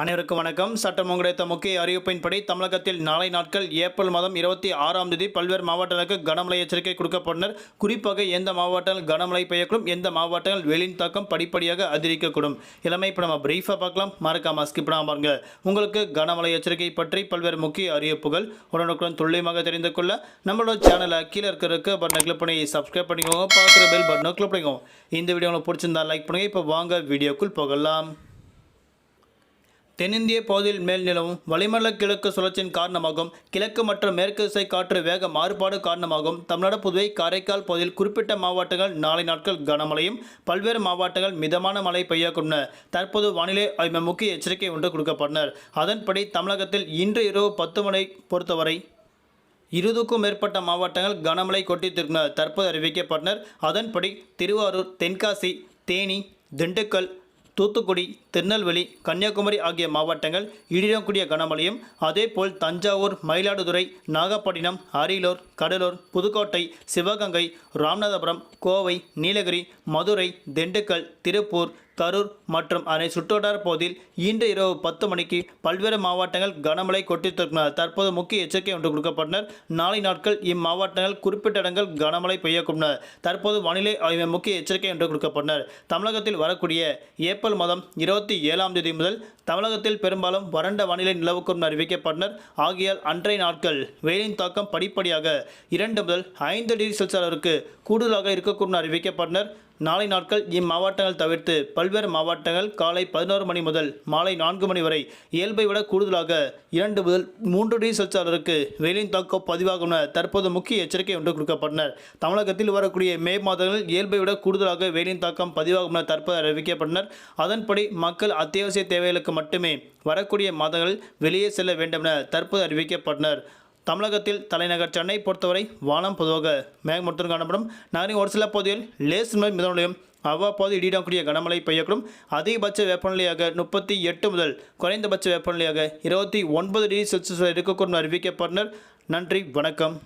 அனைவருக்கும் வணக்கம். சட்டம் கிடைத்த முக்கிய அறிவிப்பின்படி தமிழகத்தில் நாளை நாட்கள் ஏப்ரல் மாதம் இருபத்தி ஆறாம் தேதி பல்வேறு மாவட்டங்களுக்கு கனமழை எச்சரிக்கை கொடுக்கப்பட்டனர். குறிப்பாக எந்த மாவட்டங்கள் கனமழை பெய்யக்கூடும் எந்த மாவட்டங்கள் வெளியின் தாக்கம் படிப்படியாக அதிகரிக்கக்கூடும். இளமை இப்போ நம்ம பிரீஃபாக பார்க்கலாம். மறக்காம ஸ்கிப் பாருங்க. உங்களுக்கு கனமழை எச்சரிக்கை பற்றி பல்வேறு முக்கிய அறிவிப்புகள் உடனுக்குடன் துல்லியமாக தெரிந்து கொள்ள நம்மளோட சேனலை கீழே இருக்கிறதுக்கு பட்டனை கிளிக் பண்ணி சப்ஸ்கிரைப் பண்ணிக்கோங்க. பார்க்குற பெல் பட்டனை கிளிக் பண்ணிக்கோங்க. இந்த வீடியோ உங்களுக்கு பிடிச்சிருந்தா லைக் பண்ணுங்க. இப்போ வாங்க வீடியோக்குள் போகலாம். தென்னிந்திய பகுதியில் மேல் நிலவும் வளிமண்டல கிழக்கு சுழற்சியின் காரணமாகவும் கிழக்கு மற்றும் மேற்கு திசை காற்று வேக மாறுபாடு காரணமாகவும் தமிழ்நாடு புதுவை காரைக்கால் பகுதியில் குறிப்பிட்ட மாவட்டங்கள் நாளை நாட்கள் கனமழையும் பல்வேறு மாவட்டங்கள் மிதமான மழை பெய்யக்கும் தற்போது வானிலை ஆய்வு முக்கிய எச்சரிக்கை ஒன்று கொடுக்கப்பட்டனர். அதன்படி தமிழகத்தில் இன்று இரவு பத்து மணி பொறுத்தவரை இருபதுக்கும் மேற்பட்ட மாவட்டங்கள் கனமழை கொட்டித்திருந்தனர் தற்போது அறிவிக்கப்பட்டனர். அதன்படி திருவாரூர் தென்காசி தேனி திண்டுக்கல் தூத்துக்குடி திருநெல்வேலி கன்னியாகுமரி ஆகிய மாவட்டங்கள் இடிடக்கூடிய கனமழையும் அதேபோல் தஞ்சாவூர் மயிலாடுதுறை நாகப்பட்டினம் அரியலூர் கடலூர் புதுக்கோட்டை சிவகங்கை ராமநாதபுரம் கோவை நீலகிரி மதுரை திண்டுக்கல் திருப்பூர் கரூர் மற்றும் அதனை சுற்றுவட்டார பகுதியில் இன்று இரவு பத்து மணிக்கு பல்வேறு மாவட்டங்கள் கனமழை கொட்டித்திருக்கின்றன தற்போது முக்கிய எச்சரிக்கை ஒன்று கொடுக்கப்பட்டனர். நாளை நாட்கள் இம்மாவட்டங்கள் குறிப்பிட்ட இடங்கள் கனமழை பெய்யக்கூடும். தற்போது வானிலை ஆய்வு முக்கிய எச்சரிக்கை ஒன்று கொடுக்கப்பட்டனர். தமிழகத்தில் வரக்கூடிய ஏப்ரல் மாதம் இருபத்தி ஏழாம் தேதி முதல் தமிழகத்தில் பெரும்பாலும் வறண்ட வானிலை நிலவுக்கும் அறிவிக்கப்பட்டனர். ஆகியால் அன்றைய நாட்கள் வெயிலின் தாக்கம் படிப்படியாக இரண்டு முதல் ஐந்து டிகிரி செல்சியஸ் அளவிற்கு கூடுதலாக இருக்கக்கூடும் அறிவிக்கப்பட்டனர். நாளை நாட்கள் இம்மாவட்டங்கள் தவிர்த்து பல்வேறு மாவட்டங்கள் காலை பதினோரு மணி முதல் மாலை நான்கு மணி வரை இயல்பை விட கூடுதலாக இரண்டு முதல் மூன்று டிகிரி செல்சியஸ் அளவிற்கு வெயிலின் தாக்கம் பதிவாகும் என தற்போது முக்கிய எச்சரிக்கை ஒன்று கொடுக்கப்பட்டனர். தமிழகத்தில் வரக்கூடிய மே மாதங்களில் இயல்பை விட கூடுதலாக வெயிலின் தாக்கம் பதிவாகும் என தற்போது அறிவிக்கப்பட்டனர். அதன்படி மக்கள் அத்தியாவசிய தேவைகளுக்கு மட்டுமே வரக்கூடிய மாதங்களில் வெளியே செல்ல வேண்டும் என தற்போது அறிவிக்கப்பட்டனர். தமிழகத்தில் தலைநகர் சென்னை பொறுத்தவரை வானம் பொதுவாக மேகமூட்டம் காணப்படும். நகரின் ஒரு சில பகுதியில் லேஸ் முதல் மிதமலையும் அவ்வப்போது இடியிடக்கூடிய கனமழை பெய்யக்கூடும். அதிகபட்ச வெப்பநிலையாக முப்பத்தி எட்டு முதல் குறைந்தபட்ச வெப்பநிலையாக இருபத்தி ஒன்பது டிகிரி செல்சியஸ் வரை இருக்கக்கூடும் அறிவிக்கப்பட்டனர். நன்றி வணக்கம்.